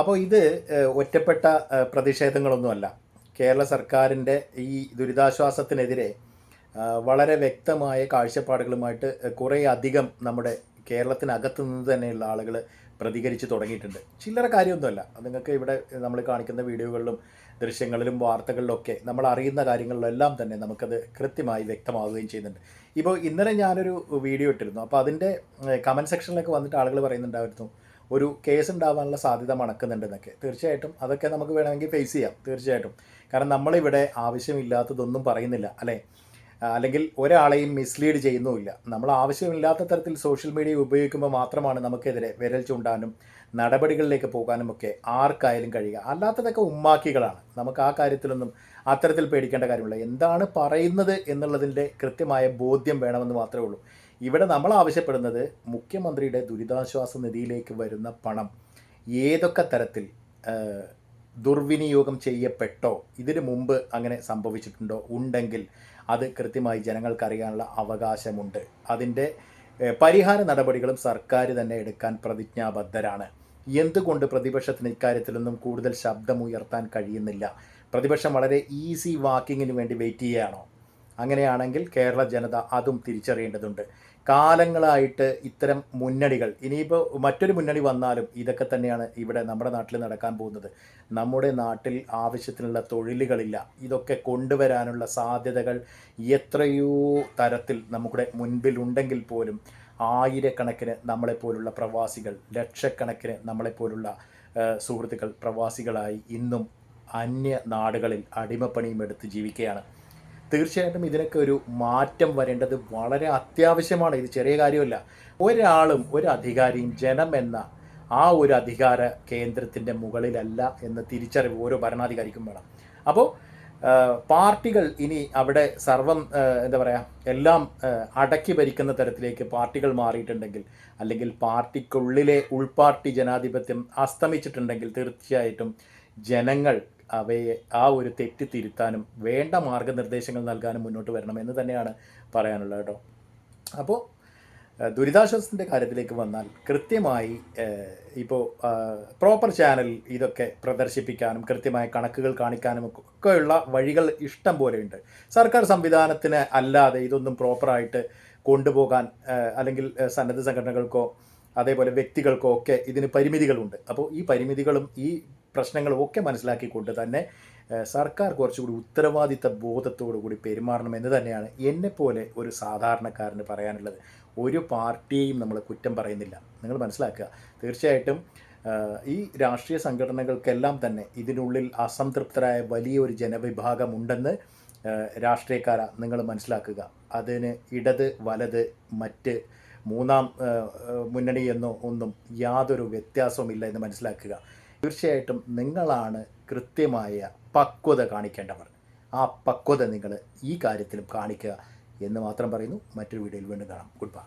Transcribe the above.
അപ്പോൾ ഇത് ഒറ്റപ്പെട്ട പ്രതിഷേധങ്ങളൊന്നുമല്ല. കേരള സർക്കാരിന്റെ ഈ ദുരിതാശ്വാസത്തിനെതിരെ വളരെ വ്യക്തമായ കാഴ്ചപ്പാടുകളുമായിട്ട് കുറേ അധികം നമ്മുടെ കേരളത്തിനകത്തു നിന്ന് തന്നെയുള്ള ആളുകൾ പ്രതികരിച്ച് തുടങ്ങിയിട്ടുണ്ട്. ചില്ലറ കാര്യമൊന്നുമല്ല. നിങ്ങൾക്ക് ഇവിടെ നമ്മൾ കാണിക്കുന്ന വീഡിയോകളിലും ദൃശ്യങ്ങളിലും വാർത്തകളിലൊക്കെ നമ്മൾ അറിയുന്ന കാര്യങ്ങളിലെല്ലാം തന്നെ നമുക്കത് കൃത്യമായി വ്യക്തമാവുകയും ചെയ്യുന്നുണ്ട്. ഇപ്പോൾ ഇന്നലെ ഞാനൊരു വീഡിയോ ഇട്ടിരുന്നു. അപ്പോൾ അതിന്റെ കമന്റ് സെക്ഷനിലൊക്കെ വന്നിട്ട് ആളുകൾ പറയുന്നുണ്ടായിരുന്നു ഒരു കേസ് ഉണ്ടാവാനുള്ള സാധ്യത മണക്കുന്നുണ്ടെന്നൊക്കെ. തീർച്ചയായിട്ടും അതൊക്കെ നമുക്ക് വേണമെങ്കിൽ ഫേസ് ചെയ്യാം തീർച്ചയായിട്ടും. കാരണം നമ്മളിവിടെ ആവശ്യമില്ലാത്തതൊന്നും പറയുന്നില്ല അല്ലേ? അല്ലെങ്കിൽ ഒരാളെയും മിസ്ലീഡ് ചെയ്യുന്നുമില്ല. നമ്മൾ ആവശ്യമില്ലാത്ത തരത്തിൽ സോഷ്യൽ മീഡിയ ഉപയോഗിക്കുമ്പോൾ മാത്രമാണ് നമുക്കെതിരെ വിരൽ ചൂണ്ടാനും നടപടികളിലേക്ക് പോകാനും ഒക്കെ ആർക്കായാലും കഴിയുക. അല്ലാത്തതൊക്കെ ഉമ്മാക്കികളാണ്. നമുക്ക് ആ കാര്യത്തിലൊന്നും അത്തരത്തിൽ പേടിക്കേണ്ട കാര്യമില്ല. എന്താണ് പറയുന്നത് എന്നുള്ളതിന്റെ കൃത്യമായ ബോധ്യം വേണമെന്ന് മാത്രമേ ഉള്ളൂ. ഇവിടെ നമ്മൾ ആവശ്യപ്പെടുന്നത് മുഖ്യമന്ത്രിയുടെ ദുരിതാശ്വാസ നിധിയിലേക്ക് വരുന്ന പണം ഏതൊക്കെ തരത്തിൽ ദുർവിനിയോഗം ചെയ്യപ്പെട്ടോ ഇതിനു മുമ്പ് അങ്ങനെ സംഭവിച്ചിട്ടുണ്ടോ ഉണ്ടെങ്കിൽ അത് കൃത്യമായി ജനങ്ങൾക്കറിയാനുള്ള അവകാശമുണ്ട്. അതിന്റെ പരിഹാര നടപടികളും സർക്കാർ തന്നെ എടുക്കാൻ പ്രതിജ്ഞാബദ്ധരാണ്. എന്തുകൊണ്ട് പ്രതിപക്ഷത്തിന് ഇക്കാര്യത്തിലൊന്നും കൂടുതൽ ശബ്ദമുയർത്താൻ കഴിയുന്നില്ല? പ്രതിപക്ഷം വളരെ ഈസി വാക്കിങ്ങിന് വേണ്ടി വെയിറ്റ് ചെയ്യുകയാണോ? അങ്ങനെയാണെങ്കിൽ കേരള ജനത അതും തിരിച്ചറിയേണ്ടതുണ്ട്. കാലങ്ങളായിട്ട് ഇത്തരം മുന്നണികൾ ഇനിയിപ്പോൾ മറ്റൊരു മുന്നണി വന്നാലും ഇതൊക്കെ തന്നെയാണ് ഇവിടെ നമ്മുടെ നാട്ടിൽ നടക്കാൻ പോകുന്നത്. നമ്മുടെ നാട്ടിൽ ആവശ്യത്തിനുള്ള തൊഴിലുകളില്ല. ഇതൊക്കെ കൊണ്ടുവരാനുള്ള സാധ്യതകൾ എത്രയോ തരത്തിൽ നമ്മുടെ മുൻപിലുണ്ടെങ്കിൽ പോലും ആയിരക്കണക്കിന് നമ്മളെപ്പോലുള്ള പ്രവാസികൾ ലക്ഷക്കണക്കിന് നമ്മളെപ്പോലുള്ള സുഹൃത്തുക്കൾ പ്രവാസികളായി ഇന്നും അന്യ നാടുകളിൽ അടിമപ്പണിയും എടുത്ത് ജീവിക്കുകയാണ്. തീർച്ചയായിട്ടും ഇതിനൊക്കെ ഒരു മാറ്റം വരേണ്ടത് വളരെ അത്യാവശ്യമാണ്. ഇത് ചെറിയ കാര്യമല്ല. ഒരാളും ഒരു അധികാരിയും ജനം എന്ന ആ ഒരു അധികാര കേന്ദ്രത്തിന്റെ മുകളിലല്ല എന്ന തിരിച്ചറിവ് ഓരോ ഭരണാധികാരിക്കും വേണം. അപ്പോൾ പാർട്ടികൾ ഇനി അവിടെ സർവം എന്താ പറയുക എല്ലാം അടക്കി ഭരിക്കുന്ന തരത്തിലേക്ക് പാർട്ടികൾ മാറിയിട്ടുണ്ടെങ്കിൽ അല്ലെങ്കിൽ പാർട്ടിക്കുള്ളിലെ ഉൾപാർട്ടി ജനാധിപത്യം അസ്തമിച്ചിട്ടുണ്ടെങ്കിൽ തീർച്ചയായിട്ടും ജനങ്ങൾ അവയെ ആ ഒരു തെറ്റ് തിരുത്താനും വേണ്ട മാർഗനിർദ്ദേശങ്ങൾ നൽകാനും മുന്നോട്ട് വരണം എന്ന് തന്നെയാണ് പറയാനുള്ളത് കേട്ടോ. അപ്പോൾ ദുരിതാശ്വാസത്തിന്റെ കാര്യത്തിലേക്ക് വന്നാൽ കൃത്യമായി ഇപ്പോൾ പ്രോപ്പർ ചാനൽ ഇതൊക്കെ പ്രദർശിപ്പിക്കാനും കൃത്യമായ കണക്കുകൾ കാണിക്കാനും ഒക്കെയുള്ള വഴികൾ ഇഷ്ടം പോലെയുണ്ട് സർക്കാർ സംവിധാനത്തിന് അല്ലാതെ ഇതൊന്നും പ്രോപ്പറായിട്ട് കൊണ്ടുപോകാൻ അല്ലെങ്കിൽ സന്നദ്ധ സംഘടനകൾക്കോ അതേപോലെ വ്യക്തികൾക്കോ ഒക്കെ ഇതിന് പരിമിതികളുണ്ട്. അപ്പോൾ ഈ പരിമിതികളും ഈ പ്രശ്നങ്ങളും ഒക്കെ മനസ്സിലാക്കിക്കൊണ്ട് തന്നെ സർക്കാർ കുറച്ചുകൂടി ഉത്തരവാദിത്ത ബോധത്തോടു കൂടി പെരുമാറണം എന്ന് തന്നെയാണ് എന്നെപ്പോലെ ഒരു സാധാരണക്കാരന് പറയാനുള്ളത്. ഒരു പാർട്ടിയെയും നമ്മൾ കുറ്റം പറയുന്നില്ല. നിങ്ങൾ മനസ്സിലാക്കുക. തീർച്ചയായിട്ടും ഈ രാഷ്ട്രീയ സംഘടനകൾക്കെല്ലാം തന്നെ ഇതിനുള്ളിൽ അസംതൃപ്തരായ വലിയൊരു ജനവിഭാഗമുണ്ടെന്ന് രാഷ്ട്രീയക്കാര നിങ്ങൾ മനസ്സിലാക്കുക. അതിന് ഇടത് വലത് മറ്റ് മൂന്നാം മുന്നണി എന്നോ ഒന്നും യാതൊരു വ്യത്യാസവുമില്ല എന്ന് മനസ്സിലാക്കുക. തീർച്ചയായിട്ടും നിങ്ങളാണ് കൃത്യമായ പക്വത കാണിക്കേണ്ടവർ. ആ പക്വത നിങ്ങൾ ഈ കാര്യത്തിലും കാണിക്കുക എന്ന് മാത്രം പറയുന്നു. മറ്റൊരു വീഡിയോയിൽ വീണ്ടും കാണാം. Good bye